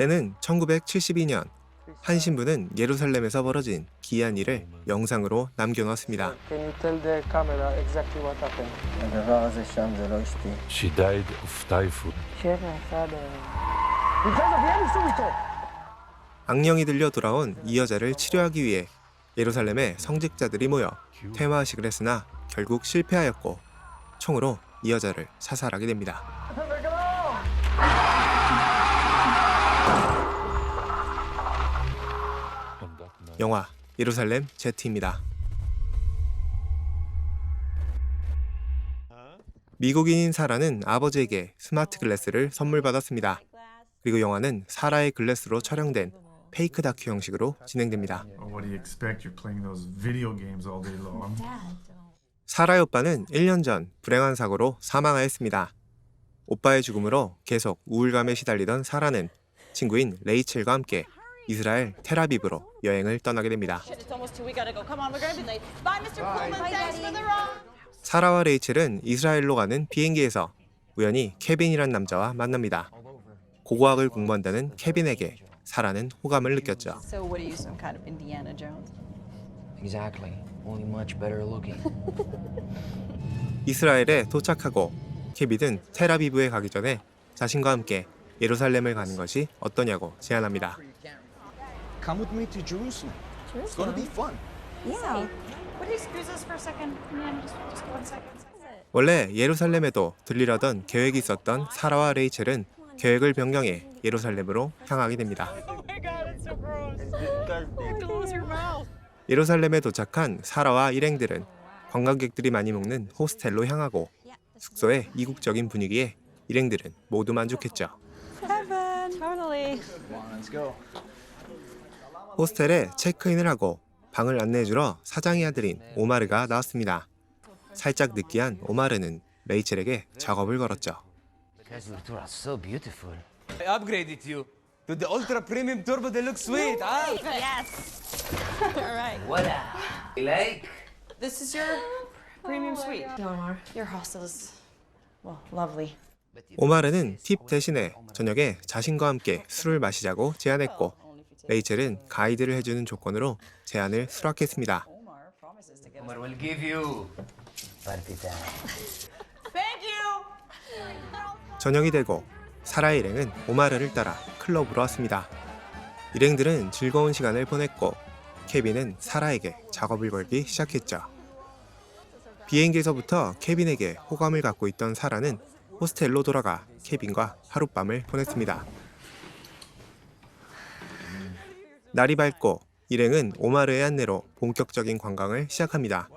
때는 1972년 한 신부는 예루살렘에서 벌어진 기이한 일을 영상으로 남겨놓았습니다. She died of typhoid. 악령이 들려 돌아온 이 여자를 치료하기 위해 예루살렘의 성직자들이 모여 퇴마의식을 했으나 결국 실패하였고 총으로 이 여자를 사살하게 됩니다. 영화 예루살렘 제트입니다. 미국인인 사라는 아버지에게 스마트 글래스를 선물 받았습니다. 그리고 영화는 사라의 글래스로 촬영된 페이크 다큐 형식으로 진행됩니다. Long. 사라의 오빠는 1년 전 불행한 사고로 사망하였습니다. 오빠의 죽음으로 계속 우울감에 시달리던 사라는 친구인 레이첼과 함께 이스라엘 테라비브로 여행을 떠나게 됩니다. It's almost two. We gotta go. Come on, we're gonna be late. Bye, Mr. Pullman. Thanks for the ride. 사라와 레이첼은 이스라엘로 가는 비행기에서 우연히 케빈이란 남자와 만납니다. 고고학을 공부한다는 케빈에게 사라는 호감을 느꼈죠. So, what are you, some kind of Indiana Jones? Exactly. Only much better looking. 이스라엘에 도착하고 케빈은 테라비브에 가기 전에 자신과 함께 예루살렘을 가는 것이 어떠냐고 제안합니다. Come with me to Jerusalem. It's gonna be fun. Yeah. Would you excuse us for a second? Man, just, just one second. 원래 예루살렘에도 들리려던 계획이 있었던 사라와 레이첼은 계획을 변경해 예루살렘으로 향하게 됩니다. Oh my god, it's so gross. Close your mouth. 예루살렘에 도착한 사라와 일행들은 관광객들이 많이 묵는 호스텔로 향하고 숙소의 이국적인 분위기에 일행들은 모두 만족했죠. Heaven. Totally. Come on, let's go. 호스텔에 체크인을 하고 방을 안내해주러 사장의 아들인 오마르가 나왔습니다. 살짝 느끼한 오마르는 레이첼에게 작업을 걸었죠. Guys, you two are so beautiful. I upgraded you to the ultra premium turbo deluxe suite, huh? Yes. All right. What Like? This is your premium suite. Omar, your hostel is, well, lovely. 오마르는 팁 대신에 저녁에 자신과 함께 술을 마시자고 제안했고 레이첼은 가이드를 해주는 조건으로 제안을 수락했습니다. 저녁이 되고 사라의 일행은 오마르를 따라 클럽으로 왔습니다. 일행들은 즐거운 시간을 보냈고 케빈은 사라에게 작업을 걸기 시작했죠. 비행기에서부터 케빈에게 호감을 갖고 있던 사라는 호스텔로 돌아가 케빈과 하룻밤을 보냈습니다. 날이 밝고 일행은 오마르의 안내로 본격적인 관광을 시작합니다.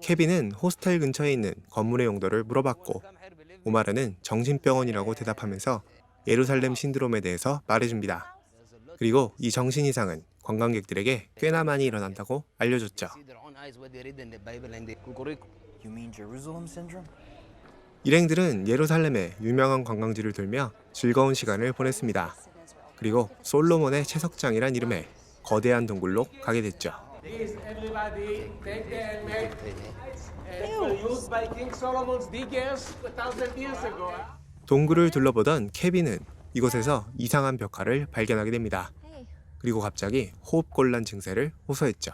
케빈은 호스텔 근처에 있는 건물의 용도를 물어봤고 오마르는 정신병원이라고 대답하면서 예루살렘 신드롬에 대해서 말해줍니다. 그리고 이 정신 이상은 관광객들에게 꽤나 많이 일어난다고 알려줬죠. 일행들은 예루살렘의 유명한 관광지를 돌며 즐거운 시간을 보냈습니다. 그리고 솔로몬의 채석장이란 이름의 거대한 동굴로 가게 됐죠. Please, everybody, take the helmet. It's used by King Solomon's diggers a thousand years ago. 동굴을 둘러보던 케빈은 이곳에서 이상한 벽화를 발견하게 됩니다. 그리고 갑자기 호흡곤란 증세를 호소했죠.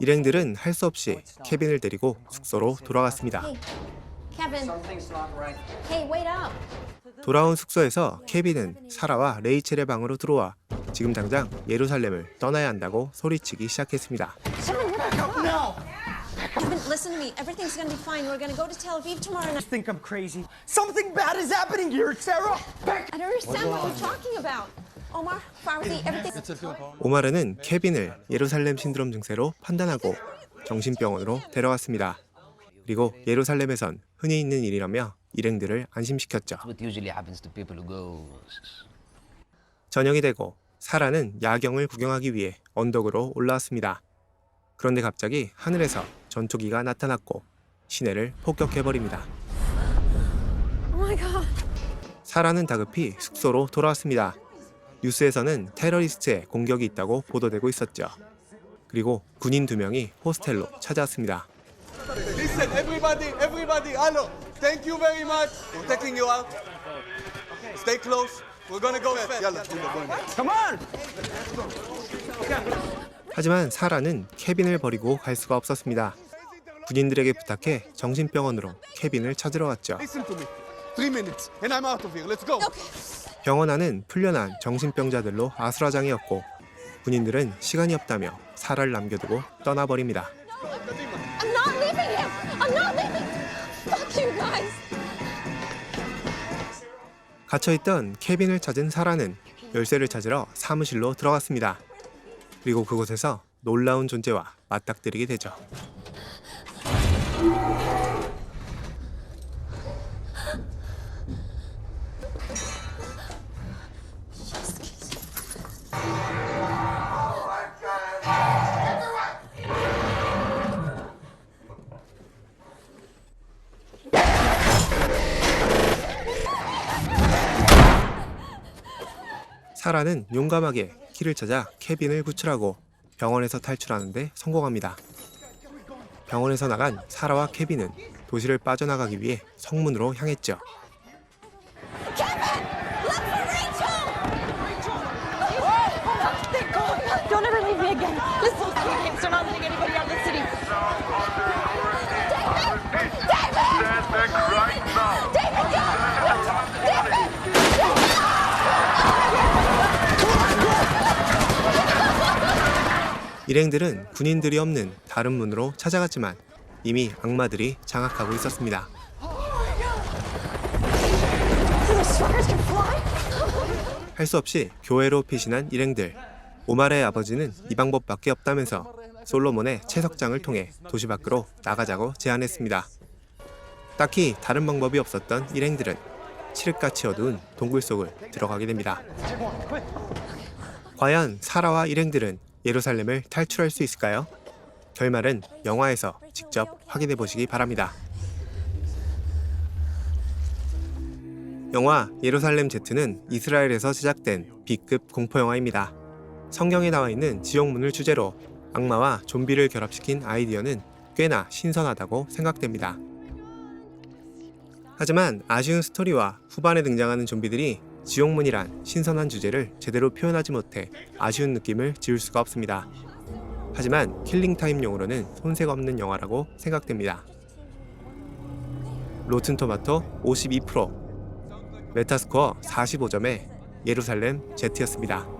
일행들은 할 수 없이 케빈을 데리고 숙소로 돌아갔습니다. 돌아온 숙소에서 케빈은 사라와 레이첼의 방으로 들어와 지금 당장 예루살렘을 떠나야 한다고 소리치기 시작했습니다. Kevin, listen to me. Everything's gonna be fine. We're gonna go to Tel Aviv tomorrow night. think I'm crazy. Something bad is happening here, Sarah. Back. I don't understand what you're talking about. 오마르는 케빈을 예루살렘 신드롬 증세로 판단하고 정신병원으로 데려갔습니다. 그리고 예루살렘에선 흔히 있는 일이라며 일행들을 안심시켰죠. What usually happens to people who go. 저녁이 되고 사라는 야경을 구경하기 위해 언덕으로 올라왔습니다. 그런데 갑자기 하늘에서 전투기가 나타났고 시내를 폭격해버립니다. Oh. 사라는 다급히 숙소로 돌아왔습니다. 뉴스에서는 테러리스트의 공격이 있다고 보도되고 있었죠. 그리고 군인 두 명이 호스텔로 찾아왔습니다. Listen, everybody, everybody, hello. Thank you very much. We're taking you out. Stay close. We're gonna go fast. Yalla, Come on! 하지만 사라는 케빈을 버리고 갈 수가 없었습니다. 군인들에게 부탁해 정신병원으로 케빈을 찾으러 갔죠. Listen to me. Three minutes, and I'm out of here. Let's go. 병원 안은 풀려난 정신병자들로 아수라장이었고 군인들은 시간이 없다며 사라를 남겨두고 떠나버립니다. I'm not leaving him. I'm not leaving. Fuck you guys. 갇혀있던 케빈을 찾은 사라는 열쇠를 찾으러 사무실로 들어갔습니다. 그리고 그곳에서 놀라운 존재와 맞닥뜨리게 되죠. 사라는 용감하게 키를 찾아 케빈을 구출하고 병원에서 탈출하는데 성공합니다. 병원에서 나간 사라와 케빈은 도시를 빠져나가기 위해 성문으로 향했죠. Thank God. Don't ever leave me again. Listen, I can't start not letting anybody out of the city. 일행들은 군인들이 없는 다른 문으로 찾아갔지만 이미 악마들이 장악하고 있었습니다. 할 수 없이 교회로 피신한 일행들. 오마르의 아버지는 이 방법밖에 없다면서 솔로몬의 채석장을 통해 도시 밖으로 나가자고 제안했습니다. 딱히 다른 방법이 없었던 일행들은 칠흑같이 어두운 동굴 속을 들어가게 됩니다. 과연 사라와 일행들은 예루살렘을 탈출할 수 있을까요? 결말은 영화에서 직접 확인해 보시기 바랍니다. 영화 예루살렘 Z는 이스라엘에서 제작된 B급 공포 영화입니다. 성경에 나와 있는 지옥문을 주제로 악마와 좀비를 결합시킨 아이디어는 꽤나 신선하다고 생각됩니다. 하지만 아쉬운 스토리와 후반에 등장하는 좀비들이 지옥문이란 신선한 주제를 제대로 표현하지 못해 아쉬운 느낌을 지울 수가 없습니다. 하지만 킬링타임용으로는 손색 없는 영화라고 생각됩니다. 로튼토마토 52%, 메타스코어 45점의 예루살렘 Z였습니다.